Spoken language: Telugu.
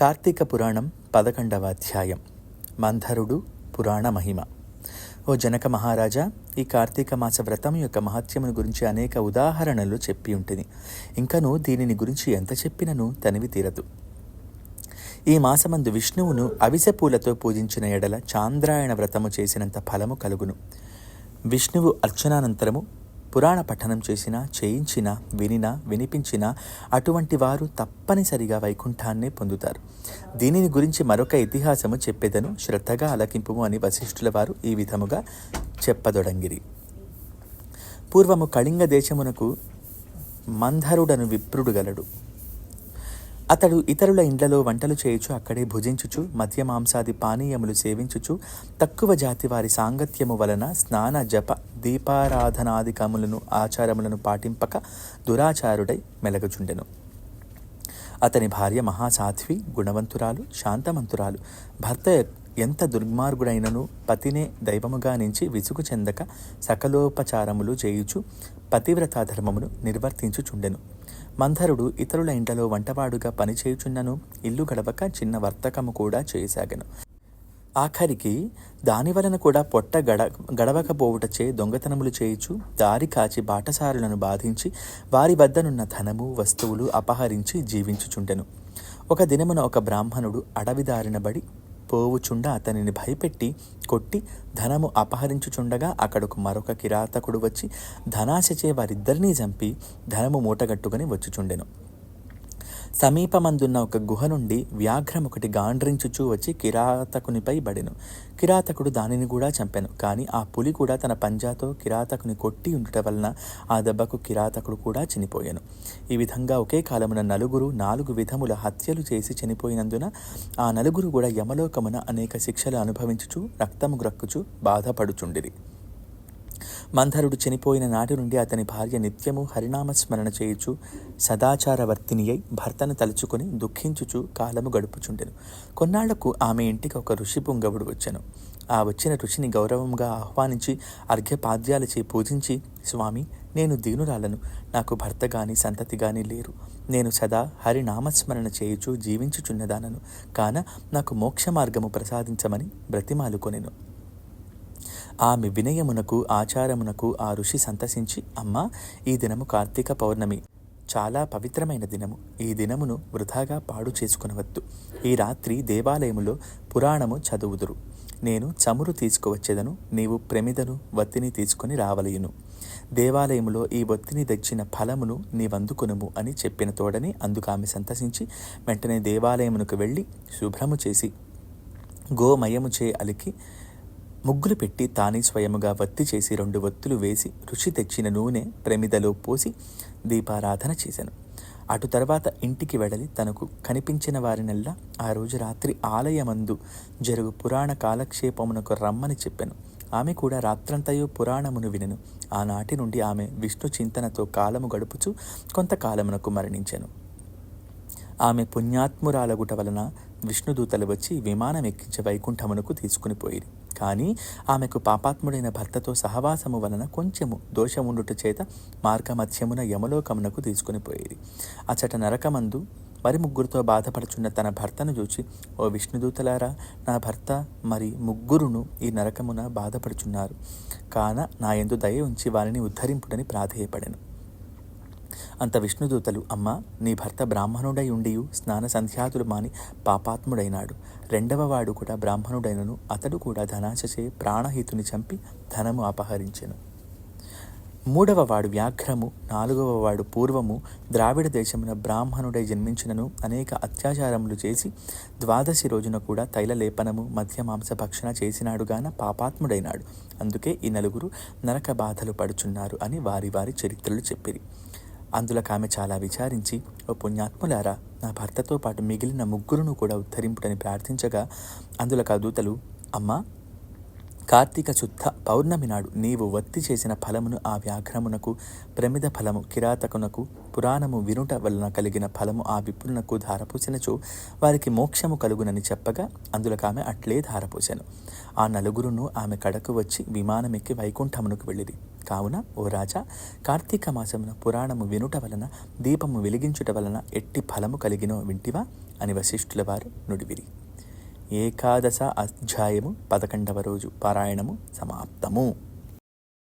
కార్తీక పురాణం పదకొండవ అధ్యాయం. మంధరుడు పురాణ మహిమ. ఓ జనక మహారాజా ఈ కార్తీక మాస వ్రతం యొక్క మహత్యమును గురించి అనేక ఉదాహరణలు చెప్పి ఉంటుంది ఇంకను దీనిని గురించి ఎంత చెప్పినను తనివి తీరదు. ఈ మాసమందు విష్ణువును అవిసె పూలతో పూజించిన ఎడల చాంద్రాయణ వ్రతము చేసినంత ఫలము కలుగును. విష్ణువు అర్చనానంతరము పురాణ పఠనం చేసినా చేయించినా వినినా వినిపించినా అటువంటి వారు తప్పనిసరిగా వైకుంఠాన్నే పొందుతారు. దీనిని గురించి మరొక ఇతిహాసము చెప్పేదను శ్రద్ధగా అలకింపుము అని వశిష్ఠుల వారు ఈ విధముగా చెప్పదొడంగిరి. పూర్వము కళింగ దేశమునకు మంధరుడను విప్రుడు గలడు. అతడు ఇతరుల ఇండ్లలో వంటలు చేయుచు అక్కడే భుజించుచు మద్య మాంసాది పానీయములు సేవించుచు తక్కువ జాతి వారి సాంగత్యము వలన స్నాన జప దీపారాధనాధికములను ఆచారములను పాటింపక దురాచారుడై మెలగుచుండెను. అతని భార్య మహాసాధ్వి గుణవంతురాలు శాంతమంతురాలు భర్త ఎంత దుర్మార్గుడైనను పతినే దైవముగా నుంచి విసుగు చెందక సకలోపచారములు చేయుచు పతివ్రతా ధర్మమును నిర్వర్తించుచుండెను. మంధరుడు ఇతరుల ఇంటలో వంటవాడుగా పనిచేయుచున్నను ఇల్లు గడవక చిన్న వర్తకము కూడా చేయసాగను ఆఖరికి దాని వలన కూడా పొట్ట గడ గడవకపోవుటచే దొంగతనములు చేయుచు దారి కాచి బాటసారులను బాధించి వారి వద్దనున్న ధనము వస్తువులు అపహరించి జీవించుచుండెను. ఒక దినమున ఒక బ్రాహ్మణుడు అడవిదారినబడి పోవుచుండ అతనిని భయపెట్టి కొట్టి ధనము అపహరించుచుండగా అక్కడకు మరొక కిరాతకుడు వచ్చి ధనాశచే వారిద్దరినీ చంపి ధనము మూటగట్టుకుని వచ్చుచుండెను. సమీపమందున్న ఒక గుహ నుండి వ్యాఘ్రం ఒకటి గాండ్రించుచూ వచ్చి కిరాతకునిపై బడెను. కిరాతకుడు దానిని కూడా చంపెను. కానీ ఆ పులి కూడా తన పంజాతో కిరాతకుని కొట్టి ఉండుట వలన ఆ దెబ్బకు కిరాతకుడు కూడా చనిపోయాను. ఈ విధంగా ఒకే కాలమున నలుగురు నాలుగు విధముల హత్యలు చేసి చనిపోయినందున ఆ నలుగురు కూడా యమలోకమున అనేక శిక్షలు అనుభవించుచు రక్తము గ్రక్కుచు బాధపడుచుండిరి. మంధరుడు చనిపోయిన నాటి నుండి అతని భార్య నిత్యము హరినామస్మరణ చేయుచు సదాచారవర్తిని అయి భర్తను తలుచుకొని దుఃఖించుచు కాలము గడుపుచుండెను. కొన్నాళ్ళకు ఆమె ఇంటికి ఒక ఋషి పుంగవుడు వచ్చెను. ఆ వచ్చిన ఋషిని గౌరవంగా ఆహ్వానించి అర్ఘ్యపాద్యాలచే పూజించి స్వామి నేను దీనురాలను. నాకు భర్త గాని సంతతి గాని లేరు. నేను సదా హరినామస్మరణ చేయుచు జీవించుచున్నదానను. కాన నాకు మోక్ష మార్గము ప్రసాదించమని బ్రతిమాలుకొనెను. ఆమె వినయమునకు ఆచారమునకు ఆ ఋషి సంతసించి అమ్మా ఈ దినము కార్తీక పౌర్ణమి. చాలా పవిత్రమైన దినము. ఈ దినమును వృధాగా పాడు చేసుకునవద్దు. ఈ రాత్రి దేవాలయములో పురాణము చదువుదురు. నేను చమురు తీసుకువచ్చేదను నీవు ప్రమిదను వత్తిని తీసుకొని రావలయును. దేవాలయములో ఈ వత్తిని తెచ్చిన ఫలమును నీవందుకొనుము అని చెప్పిన తోడని అందుకు ఆమె సంతసించి వెంటనే దేవాలయమునకు వెళ్ళి శుభ్రము చేసి గోమయముచే అలికి ముగ్గులు పెట్టి తానే స్వయముగా వత్తి చేసి రెండు వత్తులు వేసి రుచి తెచ్చిన నూనె ప్రమిదలో పోసి దీపారాధన చేశాను. అటు తర్వాత ఇంటికి వెడలి తనకు కనిపించిన వారినల్లా ఆ రోజు రాత్రి ఆలయమందు జరుగు పురాణ కాలక్షేపమునకు రమ్మని చెప్పాను. ఆమె కూడా రాత్రంతయు పురాణమును వినెను. ఆనాటి నుండి ఆమె విష్ణు చింతనతో కాలము గడుపుచు కొంతకాలమునకు మరణించాను. ఆమె పుణ్యాత్మురాలగుట వలన విష్ణుదూతలు వచ్చి విమానం ఎక్కించి వైకుంఠమునకు తీసుకుని పోయిరి. కానీ ఆమెకు పాపాత్ముడైన భర్తతో సహవాసము వలన కొంచెము దోషముండుట చేత మార్గమధ్యమున యమలోకమునకు తీసుకుని పోయేది. అచట నరకమందు మరి ముగ్గురితో బాధపడుచున్న తన భర్తను చూచి ఓ విష్ణుదూతలారా నా భర్త మరి ముగ్గురును ఈ నరకమున బాధపడుచున్నారు. కాన నా ఎందు దయ ఉంచి వారిని ఉద్ధరింపుడని ప్రాధేయపడెను. అంత విష్ణుదూతలు అమ్మ నీ భర్త బ్రాహ్మణుడై ఉండియు స్నాన సంధ్యాతులు మాని పాపాత్ముడైనాడు. రెండవ వాడు కూడా బ్రాహ్మణుడైనను అతడు కూడా ధనాశచే ప్రాణహితుని చంపి ధనము అపహరించెను. మూడవ వాడు వ్యాఘ్రము నాలుగవ వాడు పూర్వము ద్రావిడ దేశమున బ్రాహ్మణుడై జన్మించినను అనేక అత్యాచారములు చేసి ద్వాదశి రోజున కూడా తైలలేపనము మధ్య మాంస భక్షణ చేసినాడుగాన పాపాత్ముడైనాడు. అందుకే ఈ నలుగురు నరక బాధలు పడుచున్నారు అని వారి వారి చరిత్రలు చెప్పిరి. అందులో ఆమె చాలా విచారించి ఓ పుణ్యాత్ములారా నా భర్తతో పాటు మిగిలిన ముగ్గురును కూడా ఉద్ధరింపుటని ప్రార్థించగా అందులో ఆ దూతలు అమ్మా కార్తీక శుద్ధ పౌర్ణమి నాడు నీవు వత్తి చేసిన ఫలమును ఆ వ్యాఘ్రమునకు ప్రమిద ఫలము కిరాతకునకు పురాణము వినుట వలన కలిగిన ఫలము ఆ విపురునకు ధారపోసినచో వారికి మోక్షము కలుగునని చెప్పగా అందులోకి ఆమె అట్లే ధారపోసాను. ఆ నలుగురును ఆమె కడకు వచ్చి విమానమెక్కి వైకుంఠమునకు వెళ్ళిరి. కావున ఓ రాజా కార్తీక మాసమున పురాణము వినుట వలన దీపము వెలిగించుట వలన ఎట్టి ఫలము కలిగినో వింటివా? అని వశిష్ఠుల వారు నుడివిరి. ఏకాదశ అధ్యాయము పదకొండవ రోజు పారాయణము సమాప్తము.